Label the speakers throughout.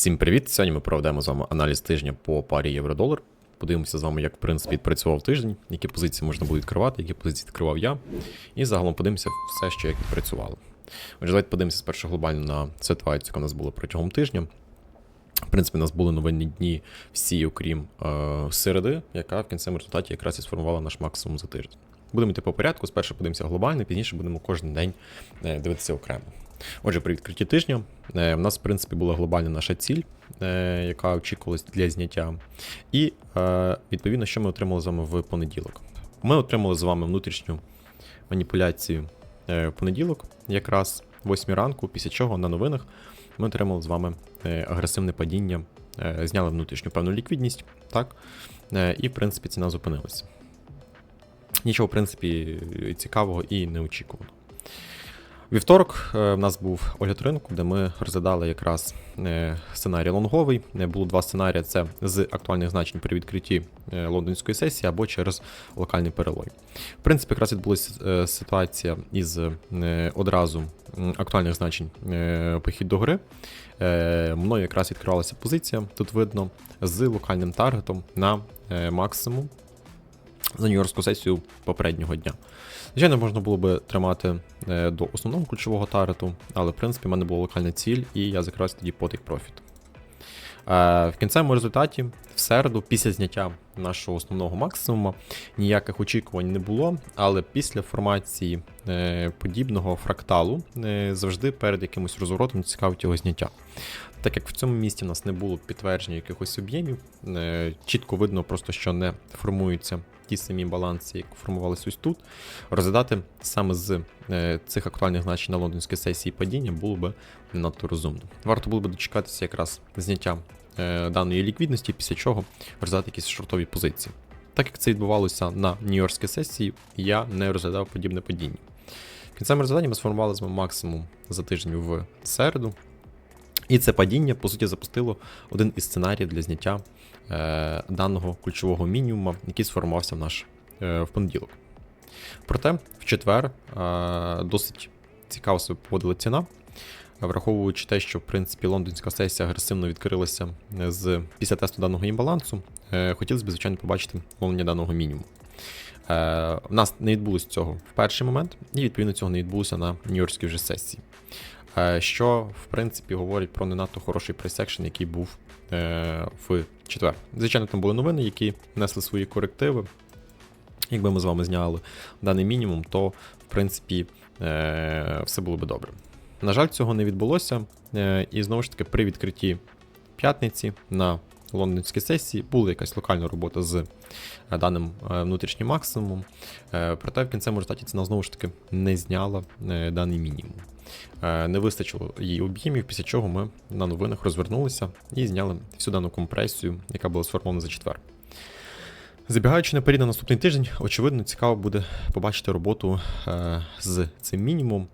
Speaker 1: Всім привіт! Сьогодні ми проведемо з вами аналіз тижня по парі євро-долар. Подивимося з вами, як в принципі відпрацював тиждень, які позиції можна було відкривати, які позиції відкривав я. І загалом подивимося все, що як відпрацювало. Отже, давайте подивимося спершу глобально на ситуацію, яка у нас була протягом тижня. В принципі, у нас були новинні дні всі, окрім е, середи, яка в кінцевому результаті якраз і сформувала наш максимум за тиждень. Будемо йти по порядку. Спершу подивимося глобально, пізніше будемо кожен день е, дивитися окремо. Отже, при відкритті тижня е, в нас, в принципі, була глобальна наша ціль, е, яка очікувалась для зняття. І е, відповідно, що ми отримали з вами в понеділок. Ми отримали з вами внутрішню маніпуляцію в понеділок, якраз 8 ранку, після чого на новинах ми отримали з вами агресивне падіння, зняли внутрішню певну ліквідність, так? І, в принципі, ціна зупинилася. Нічого, в принципі, цікавого і неочікуваного. Вівторок е, в нас був огляд ринку, де ми розглядали якраз е, сценарій лонговий. Е, Було два сценарії: це з актуальних значень при відкритті лондонської сесії або через локальний перелой. В принципі, якраз відбулася ситуація із одразу актуальних значень похід до гори. Е, Мною якраз відкривалася позиція, тут видно, з локальним таргетом на максимум за нью-йоркську сесію попереднього дня. Звичайно, можна було би тримати е, до основного ключового таргету, але в принципі в мене була локальна ціль, і я закривався тоді по take profit. Е, в кінцевому результаті, в середу, після зняття нашого основного максимуму, ніяких очікувань не було, але після формації е, подібного фракталу завжди перед якимось розворотом цікавить його зняття. Так як в цьому місці в нас не було підтвердження якихось об'ємів, чітко видно просто, що не формуються ті самі баланси, як формувалися ось тут. Розглядати саме з е, цих актуальних значень на лондонській сесії падіння було би не надто розумно. Варто було би дочекатися якраз зняття е, даної ліквідності, після чого розглядати якісь шортові позиції. Так як це відбувалося на Нью-Йоркській сесії, я не розглядав подібне падіння. В кінцевому результаті ми сформували з максимум за тиждень в середу. І це падіння, по суті, запустило один із сценаріїв для зняття е, даного ключового мінімуму, який сформувався в наш е, в понеділок. Проте, в четвер е, досить цікаво себе поводила ціна, враховуючи те, що в принципі лондонська сесія агресивно відкрилася з після тесту даного імбалансу, хотілося б, звичайно, побачити ловлення даного мінімуму. У нас не відбулося цього в перший момент, і відповідно цього не відбулося на Нью-Йоркській вже сесії. Що, в принципі, говорить про не надто хороший пресекшн, який був в четвер. Звичайно, там були новини, які несли свої корективи. Якби ми з вами зняли даний мінімум, то в принципі е, все було би добре. На жаль, цього не відбулося. Е, і знову ж таки, при відкритті п'ятниці на лондонській сесії була якась локальна робота з е, даним е, внутрішнім максимумом. Е, Проте в кінцевому результаті ціна знову ж таки не зняла даний мінімум. Не вистачило її об'ємів, після чого ми на новинах розвернулися і зняли всю дану компресію, яка була сформована за четвер. Забігаючи наперед на наступний тиждень, очевидно, цікаво буде побачити роботу з цим мінімумом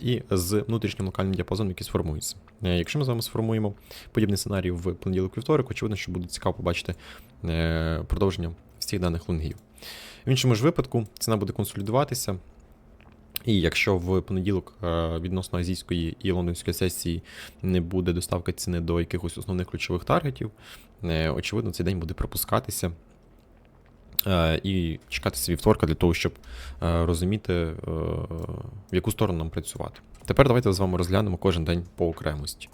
Speaker 1: і з внутрішнім локальним діапазоном, який сформується. Е, якщо ми з вами сформуємо подібний сценарій в понеділок вівторок, очевидно, що буде цікаво побачити е, продовження всіх даних лонгів. В іншому ж випадку ціна буде консолідуватися. І якщо в понеділок е, відносно азійської і лондонської сесії не буде доставка ціни до якихось основних ключових таргетів, е, очевидно, цей день буде пропускатися е, і чекатися вівторка для того, щоб е, розуміти, е, в яку сторону нам працювати. Тепер давайте з вами розглянемо кожен день по окремості.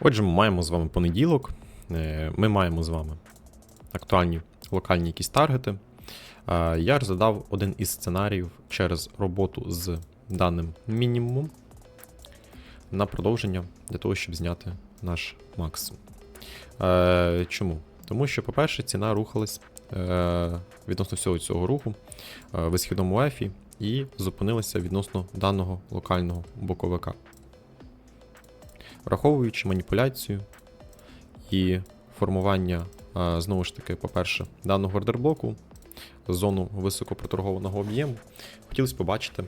Speaker 1: Отже, ми маємо з вами понеділок, ми маємо з вами актуальні локальні якісь таргети. Я розглядав один із сценаріїв через роботу з даним мінімумом на продовження для того, щоб зняти наш максимум. Чому? Тому що, по-перше, ціна рухалась відносно всього цього руху е, в висхідному ефі і зупинилася відносно даного локального боковика. Враховуючи маніпуляцію і формування, е, знову ж таки, по-перше, даного ордерблоку, зону високопроторгованого об'єму, хотілося побачити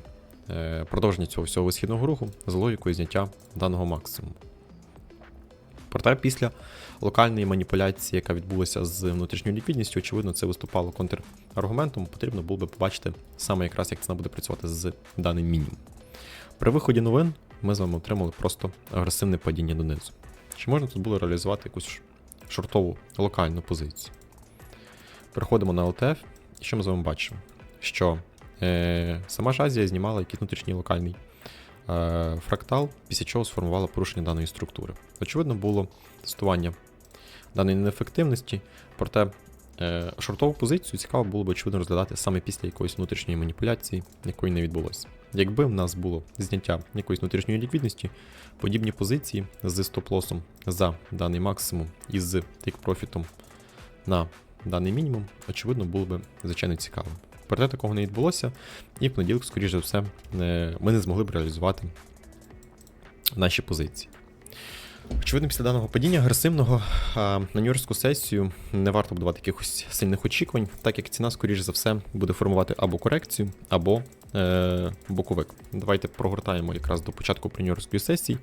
Speaker 1: е, продовження цього всього висхідного руху з логікою зняття даного максимуму. Проте після локальної маніпуляції, яка відбулася з внутрішньою ліквідністю, очевидно, це виступало контраргументом. Потрібно було би побачити саме якраз, як ціна буде працювати з даним мінімумом. При виході новин ми з вами отримали просто агресивне падіння донизу. чи можна тут було реалізувати якусь шортову локальну позицію. Переходимо на LTF, і що ми з вами бачимо? Що е, сама ж Азія знімала якийсь внутрішній локальний фрактал, після чого сформувала порушення даної структури. Очевидно, було тестування даної неефективності, проте е, шортову позицію цікаво було б очевидно розглядати саме після якоїсь внутрішньої маніпуляції, якої не відбулося. Якби в нас було зняття якоїсь внутрішньої ліквідності, подібні позиції з стоп-лосом за даний максимум і з тейк-профітом на даний мінімум, очевидно, було б звичайно цікаво. Проте такого не відбулося, і в понеділок, скоріш за все, е, ми не змогли б реалізувати наші позиції. Очевидно, після даного падіння агресивного на нью-йоркську сесію не варто будувати якихось сильних очікувань, так як ціна, скоріш за все, буде формувати або корекцію, або е, боковик. Давайте прогортаємо якраз до початку нью-йоркської сесії.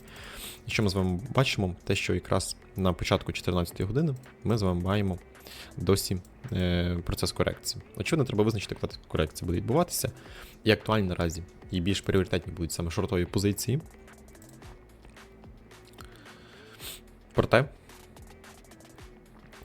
Speaker 1: І що ми з вами бачимо? Те, що якраз на початку 14 години ми з вами маємо досі е, процес корекції. Очевидно, треба визначити, коли корекція буде відбуватися. І актуальні наразі і більш пріоритетні будуть саме шортові позиції. Проте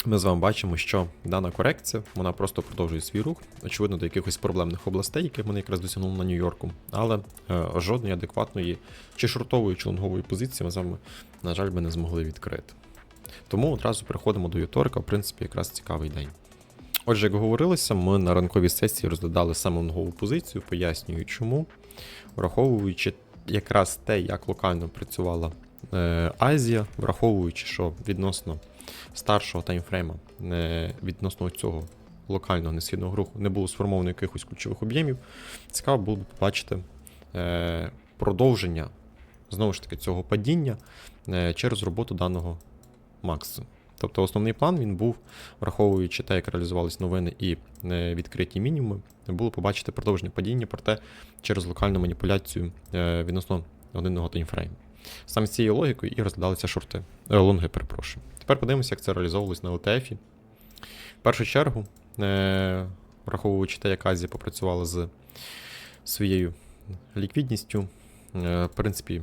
Speaker 1: ми з вами бачимо, що дана корекція вона просто продовжує свій рух, очевидно, до якихось проблемних областей, яких вони якраз досягнули на Нью-Йорку, але е, жодної адекватної чи шортової, чи лонгової позиції ми з вами, на жаль, би не змогли відкрити. Тому одразу переходимо до вівторка, в принципі, якраз цікавий день. Отже, як говорилося, ми на ранковій сесії розглядали саме лонгову позицію, пояснюю чому, враховуючи якраз те, як локально працювала е, Азія, враховуючи, що відносно старшого таймфрейма, е, відносно цього локального несхідного руху не було сформовано якихось ключових об'ємів, цікаво було б побачити е, продовження знову ж таки цього падіння через роботу даного максимуму. Тобто основний план він був, враховуючи те, як реалізувались новини і е, відкриті мінімуми, було побачити продовження падіння, проте через локальну маніпуляцію е, відносно годинного таймфрейму. Саме з цією логікою і розглядалися шорти, е, лонги, перепрошую. Тепер подивимося, як це реалізовувалось на LTF. В першу чергу, враховуючи те, як Азія попрацювала з своєю ліквідністю, в принципі,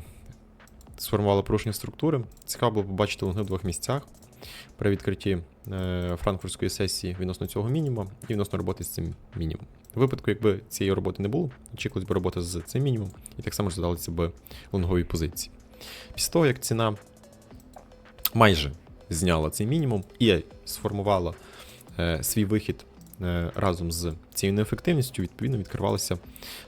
Speaker 1: сформувала порушення структури. Цікаво було побачити лонги в двох місцях при відкритті е, франкфуртської сесії відносно цього мінімуму і відносно роботи з цим мінімумом. У випадку, якби цієї роботи не було, очікувалось би робота з цим мінімумом, і так само розглядалися б лонгові позиції. Після того, як ціна майже зняла цей мінімум і сформувала е, свій вихід е, разом з цією неефективністю, відповідно відкривалася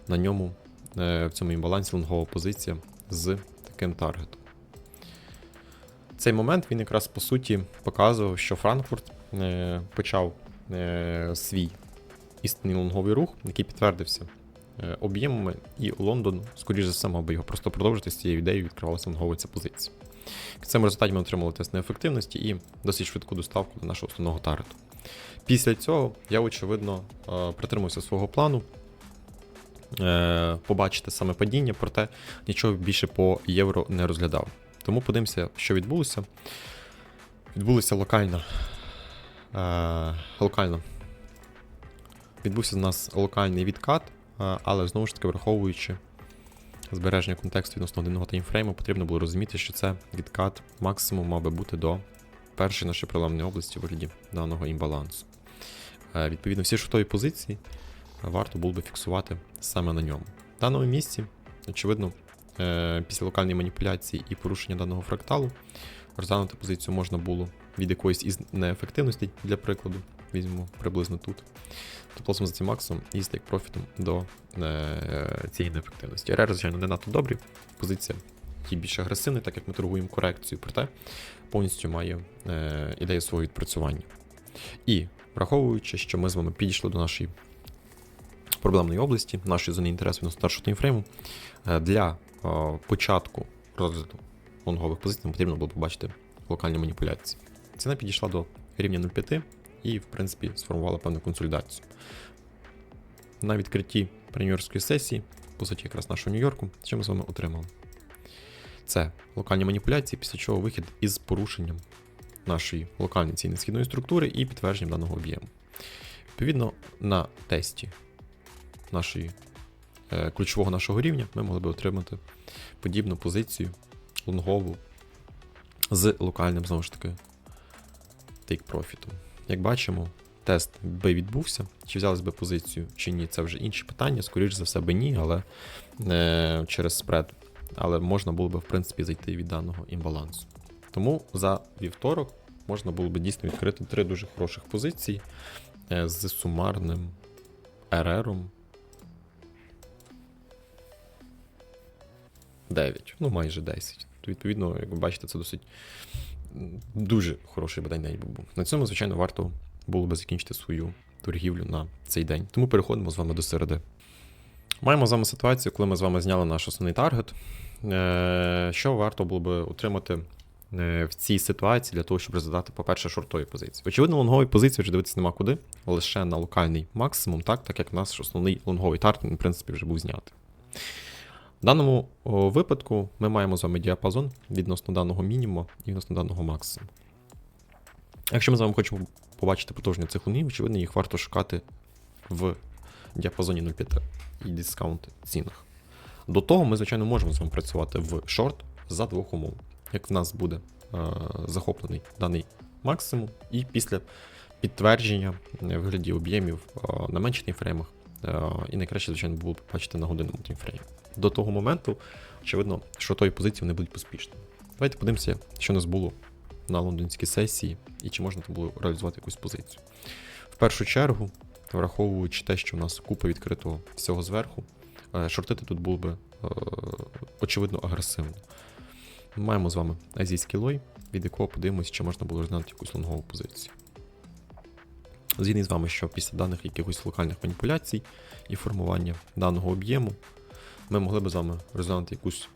Speaker 1: на ньому е, в цьому імбалансі лонгова позиція з таким таргетом. Цей момент він якраз по суті показував, що Франкфурт е, почав е, свій істинний лонговий рух, який підтвердився е, об'ємами, і Лондон, скоріш за все, мав би його просто продовжити з цією ідеєю, відкривалася лонгова ця позиція. В цьому результаті ми отримали тест неефективності і досить швидку доставку до нашого основного таргету. Після цього я, очевидно, притримався свого плану. Е, Побачити саме падіння, проте нічого більше по євро не розглядав. Тому подивимося, що відбулося. Відбулося локально. Е, локально. Відбувся у нас локальний відкат, е, але знову ж таки, враховуючи збереження контексту відносно одного таймфрейму, потрібно було розуміти, що це відкат максимум мав би бути до першої нашої проблемної області у вигляді даного імбалансу. Відповідно, всі шортові позиції варто було би фіксувати саме на ньому. В даному місці, очевидно, е, після локальної маніпуляції і порушення даного фракталу розглянути позицію можна було від якоїсь із неефективностей, для прикладу, візьмемо приблизно тут. Тобто за цим максимум і стейк профітом до е, цієї неефективності. РР, звичайно, не надто добрі. Позиція є більш агресивна, так як ми торгуємо корекцію, проте повністю має е, ідею свого відпрацювання. І враховуючи, що ми з вами підійшли до нашої проблемної області, нашої зони інтересу відносно старшого таймфрейму, е, для е, початку розгляду лонгових позицій нам потрібно було побачити локальні маніпуляції. Ціна підійшла до рівня 0,5 і, в принципі, сформувала певну консолідацію. На відкритті прем'єрської сесії, по суті, якраз нашого Нью-Йорку, що ми з вами отримали? Це локальні маніпуляції, після чого вихід із порушенням нашої локальної цінної східної структури і підтвердженням даного об'єму. Відповідно, на тесті нашої е, ключового нашого рівня ми могли би отримати подібну позицію лонгову з локальним, знову ж таки, take профітом. Як бачимо, тест би відбувся. Чи взялись би позицію, чи ні, це вже інші питання. Скоріше за все би ні, але е, через спред. Але можна було би, в принципі, зайти від даного імбалансу. Тому за вівторок можна було би дійсно відкрити три дуже хороших позиції е, з сумарним РРом 9, ну майже 10. То, відповідно, як ви бачите, це досить дуже хороший день день був. На цьому, звичайно, варто було би закінчити свою торгівлю на цей день. Тому переходимо з вами до середи. Маємо з вами ситуацію, коли ми з вами зняли наш основний таргет. Е, Що варто було би отримати е, в цій ситуації для того, щоб розглядати, по-перше, шортові позиції. Очевидно, лонгові позиції вже дивитися нема куди, лише на локальний максимум, так, так як в нас основний лонговий таргет, в принципі, вже був знятий. В даному випадку ми маємо з вами діапазон відносно даного мінімуму і відносно даного максимуму. Якщо ми з вами хочемо побачити продовження цих лунів, очевидно, їх варто шукати в діапазоні 0,5 і дискаунт цінах. До того ми, звичайно, можемо з вами працювати в шорт за двох умов. Як в нас буде е, захоплений даний максимум, і після підтвердження е, вигляді об'ємів е, на менших таймфреймах, е, і найкраще, звичайно, було побачити на годинному таймфреймі. До того моменту, очевидно, що тої позиції вони будуть поспішними. Давайте подивимося, що у нас було на лондонській сесії, і чи можна там було реалізувати якусь позицію. В першу чергу, враховуючи те, що у нас купа відкритого всього зверху, е, шортити тут було би е, очевидно агресивно. Маємо з вами азійський лой, від якого подивимося, чи можна було розглянути якусь лонгову позицію. Згідний з вами, що після даних якихось локальних маніпуляцій і формування даного об'єму ми могли б з вами розглянути якусь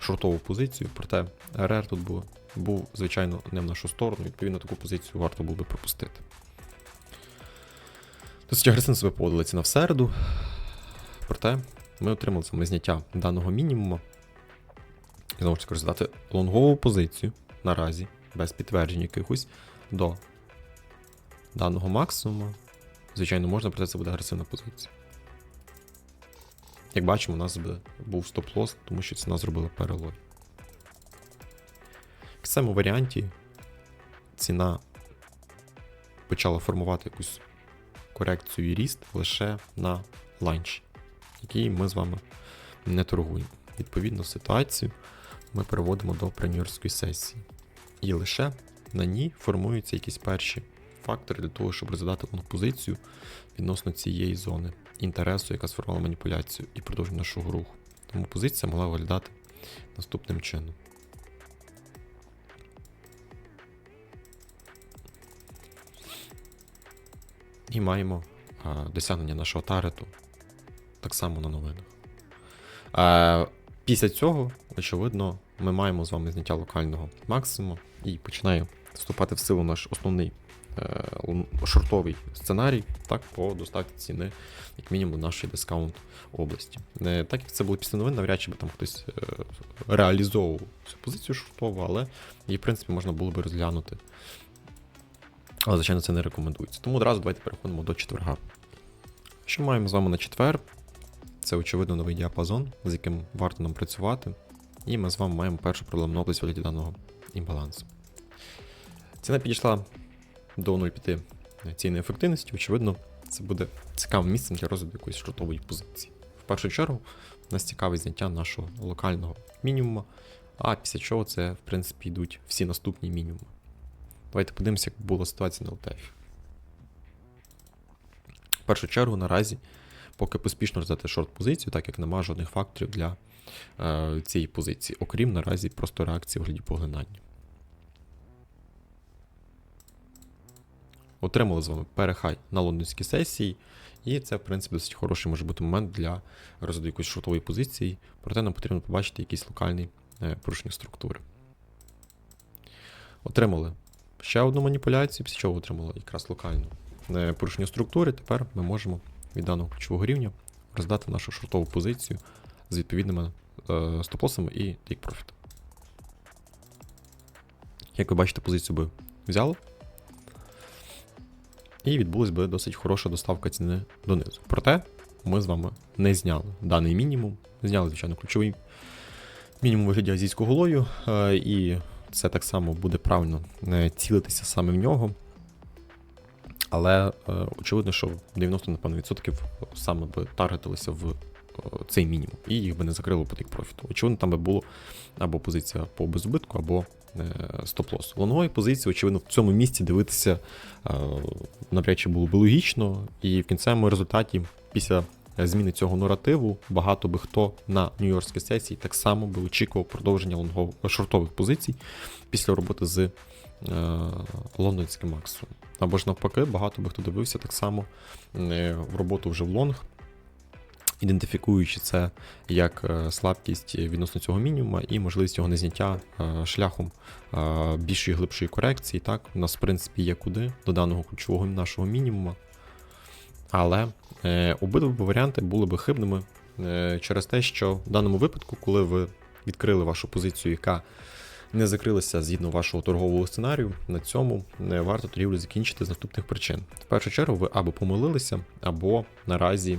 Speaker 1: шортову позицію, проте РР тут був, був, звичайно, не в нашу сторону, відповідно, таку позицію варто було би пропустити. Досить агресивно себе поводили ціна в середу, проте ми отримали саме зняття даного мінімуму. І знову ж таки розглядати лонгову позицію наразі, без підтверджень якихось, до даного максимуму. Звичайно, можна, проте це буде агресивна позиція. Як бачимо, у нас був стоп-лосс, тому що ціна зробила перелой. В цьому варіанті ціна почала формувати якусь корекцію і ріст лише на ланчі, який ми з вами не торгуємо. Відповідно, ситуацію ми переводимо до прем'єрської сесії. І лише на ній формуються якісь перші фактори для того, щоб розглядати одну позицію відносно цієї зони інтересу, яка сформувала маніпуляцію і продовження нашого руху. Тому позиція могла виглядати наступним чином. І маємо а, досягнення нашого таргету так само на новинах. А, після цього, очевидно, ми маємо з вами зняття локального максимуму і починає вступати в силу наш основний шортовий сценарій так, по доставці ціни, як мінімум, нашої дискаунт області. Е, так як це було після новин, навряд чи би там хтось е, реалізовував цю позицію шортову, але її, в принципі, можна було би розглянути. Але, звичайно, це не рекомендується. Тому одразу давайте переходимо до четверга. Що маємо з вами на четвер? Це, очевидно, новий діапазон, з яким варто нам працювати. І ми з вами маємо першу проблемну область вигляді даного імбалансу. Ціна підійшла до 0,5 цінної ефективності, очевидно, це буде цікавим місцем для розвитку якоїсь шортової позиції. В першу чергу, нас цікавить зняття нашого локального мінімуму, а після чого це, в принципі, йдуть всі наступні мінімуми. Давайте подивимося, як була ситуація на LTF. В першу чергу, наразі, поки поспішно роздати шорт-позицію, так як немає жодних факторів для е, цієї позиції, окрім наразі просто реакції в гляді поглинання. Отримали з вами перехай на лондонській сесії, і це, в принципі, досить хороший може бути момент для розгляду якоїсь шортової позиції, проте нам потрібно побачити якийсь локальний е, порушення структури. Отримали ще одну маніпуляцію, після чого отримали якраз локальну е, порушення структури. Тепер ми можемо від даного ключового рівня роздати нашу шортову позицію з відповідними е, стоп-лосами і take profit. Як ви бачите, позицію би взяло. І відбулась би досить хороша доставка ціни донизу. Проте ми з вами не зняли даний мінімум. Зняли, звичайно, ключовий мінімум вигляді азійського лою. е, І це так само буде правильно е, цілитися саме в нього. Але е, очевидно, що 90, напевно, відсотків саме би таргетилися в цей мінімум, і їх би не закрило по профіту. Очевидно, там би було або позиція по беззбитку, або е, стоп-лос. Лонгової позиції, очевидно, в цьому місці дивитися е, навряд чи було б логічно, і в кінцевому результаті, після зміни цього наративу, багато би хто на нью-йоркській сесії так само би очікував продовження лонгов... шортових позицій після роботи з е, лондонським максом. Або ж навпаки, багато би хто дивився так само в роботу вже в лонг, ідентифікуючи це як е, слабкість відносно цього мінімума і можливість його незняття е, шляхом е, більшої глибшої корекції. Так, у нас, в принципі, є куди до даного ключового нашого мінімума. Але обидва варіанти були би хибними через те, що в даному випадку, коли ви відкрили вашу позицію, яка не закрилася згідно вашого торгового сценарію, на цьому не варто торгівлю закінчити з наступних причин. В першу чергу, ви або помилилися, або наразі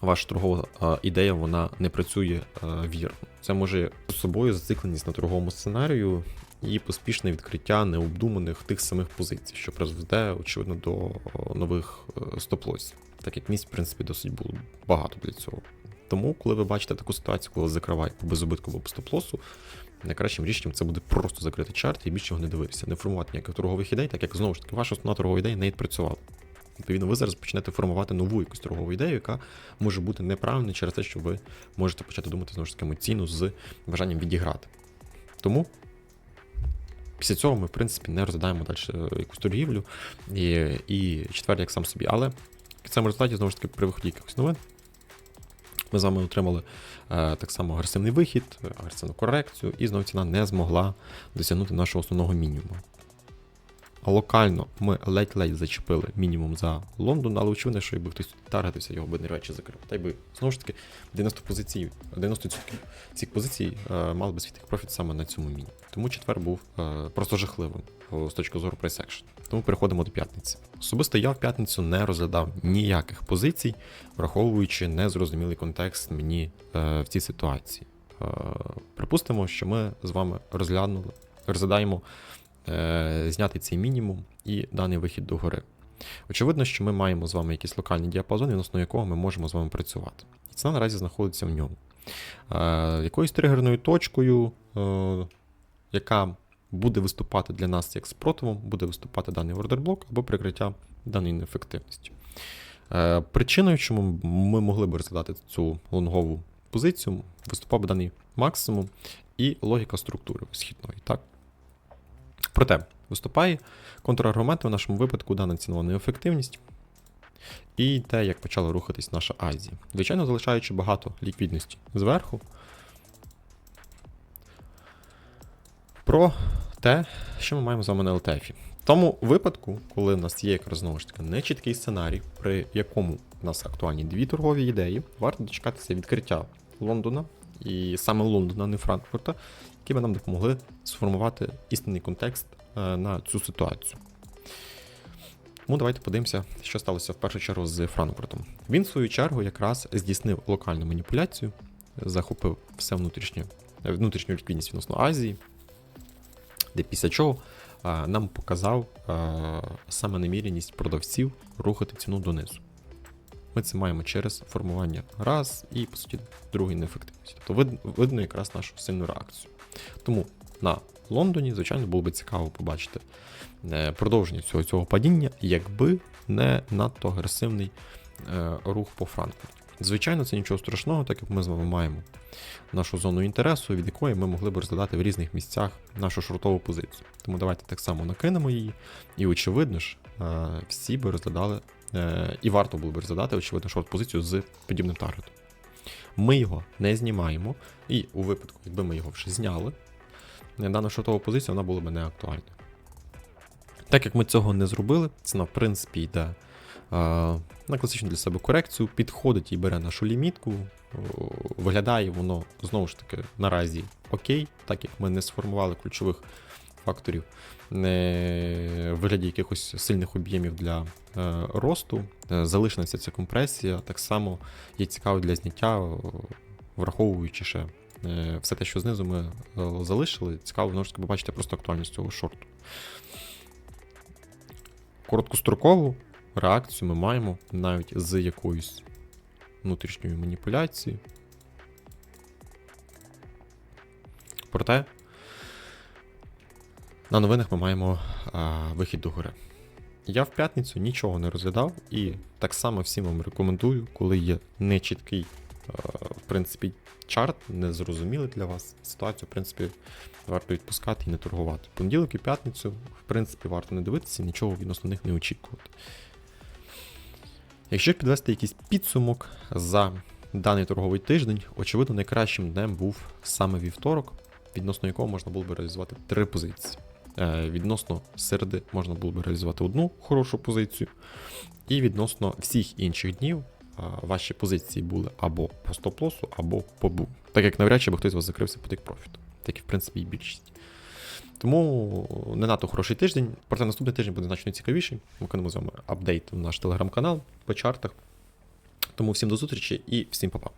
Speaker 1: ваша торгова ідея вона не працює вірно. Це може з собою зацикленість на торговому сценарію і поспішне відкриття необдуманих тих самих позицій, що призведе, очевидно, до нових стоп-лосів. Так як місць, в принципі, досить було багато для цього. Тому, коли ви бачите таку ситуацію, коли закривають по безубитку або по стоп-лосу, найкращим рішенням це буде просто закрити чарт і більше його не дивитися, не формувати ніяких торгових ідей, так як знову ж таки ваша основна торгова ідея не відпрацювала. Відповідно, ви зараз почнете формувати нову якусь торгову ідею, яка може бути неправильною через те, що ви можете почати думати знову ж таки емоційно з бажанням відіграти. Тому після цього ми, в принципі, не розглядаємо далі якусь торгівлю і, і четвертий як сам собі. Але в цьому результаті, знову ж таки, при виході якихось новин, ми з вами отримали е, так само агресивний вихід, агресивну корекцію, і знову ціна не змогла досягнути нашого основного мінімуму. Локально ми ледь-ледь зачепили мінімум за Лондон, але очевидно, що якби хтось таргетився, його би не речі закрив. Та й би знову ж таки 90 позицій, 90% цих позицій е, мали би свій профіт саме на цьому міні. Тому четвер був е, просто жахливим з точки зору прайс екшн. Тому переходимо до п'ятниці. Особисто я в п'ятницю не розглядав ніяких позицій, враховуючи незрозумілий контекст мені е, в цій ситуації. Е, припустимо, що ми з вами розглянули, розглядаємо е, зняти цей мінімум і даний вихід до гори. Очевидно, що ми маємо з вами якийсь локальний діапазон, відносно якого ми можемо з вами працювати. І ціна наразі знаходиться в ньому. Е, якоюсь тригерною точкою, е, яка буде виступати для нас як спротивом, буде виступати даний ордерблок або прикриття даної неефективності. Причиною, чому ми могли б розглядати цю лонгову позицію, виступав би даний максимум і логіка структури висхідної. Так? Проте виступає контраргумент в нашому випадку дана цінова неефективність і те, як почала рухатись наша Азія. Звичайно, залишаючи багато ліквідності зверху. Про те, що ми маємо з вами на LTF. В тому випадку, коли в нас є якраз знову ж таки нечіткий сценарій, при якому в нас актуальні дві торгові ідеї, варто дочекатися відкриття Лондона, і саме Лондона, не Франкфурта, які би нам допомогли сформувати істинний контекст е, на цю ситуацію. Тому давайте подивимося, що сталося в першу чергу з Франкфуртом. Він, в свою чергу, якраз здійснив локальну маніпуляцію, захопив все внутрішнє, внутрішню ліквідність відносно Азії, де після чого а, нам показав саме намірність продавців рухати ціну донизу. Ми це маємо через формування раз і, по суті, другої неефективності. Тобто вид, видно якраз нашу сильну реакцію. Тому на Лондоні, звичайно, було би цікаво побачити е, продовження цього цього падіння, якби не надто агресивний е, рух по Франкфурту. Звичайно, це нічого страшного, так як ми з вами маємо нашу зону інтересу, від якої ми могли б розглядати в різних місцях нашу шортову позицію. Тому давайте так само накинемо її. І, очевидно ж, е, всі би розглядали, і варто було б розглядати, очевидно, шорт-позицію з подібним таргетом. Ми його не знімаємо, і у випадку, якби ми його вже зняли, е, дана шортова позиція вона була б не актуальна. Так як ми цього не зробили, ціна, в принципі, йде на класичну для себе корекцію, підходить і бере нашу лімітку. Виглядає воно знову ж таки наразі окей, так як ми не сформували ключових факторів в вигляді якихось сильних об'ємів для е, росту. Е, залишилася ця компресія, так само є цікаво для зняття, враховуючи ще Е, Все те, що знизу ми залишили, цікаво знову ж таки побачити просто актуальність цього шорту. Короткострокову реакцію ми маємо навіть з якоюсь внутрішньою маніпуляцією. Проте на новинах ми маємо а, вихід до гори. Я в п'ятницю нічого не розглядав, і так само всім вам рекомендую, коли є нечіткий, а, в принципі, чарт, незрозумілий для вас ситуацію, в принципі, варто відпускати і не торгувати. Понеділок і п'ятницю, в принципі, варто не дивитися, нічого відносно них не очікувати. Якщо підвести якийсь підсумок за даний торговий тиждень, очевидно, найкращим днем був саме вівторок, відносно якого можна було би реалізувати три позиції. Е, відносно середи можна було би реалізувати одну хорошу позицію, і відносно всіх інших днів е, ваші позиції були або по стоп-лосу, або по бу. Так як навряд чи би хтось з вас закрився по тик профіту, так і в принципі і більшість. Тому не надто хороший тиждень, проте наступний тиждень буде значно цікавіший. Ми виконуємо з вами апдейт в наш телеграм-канал по чартах. Тому всім до зустрічі і всім па-па.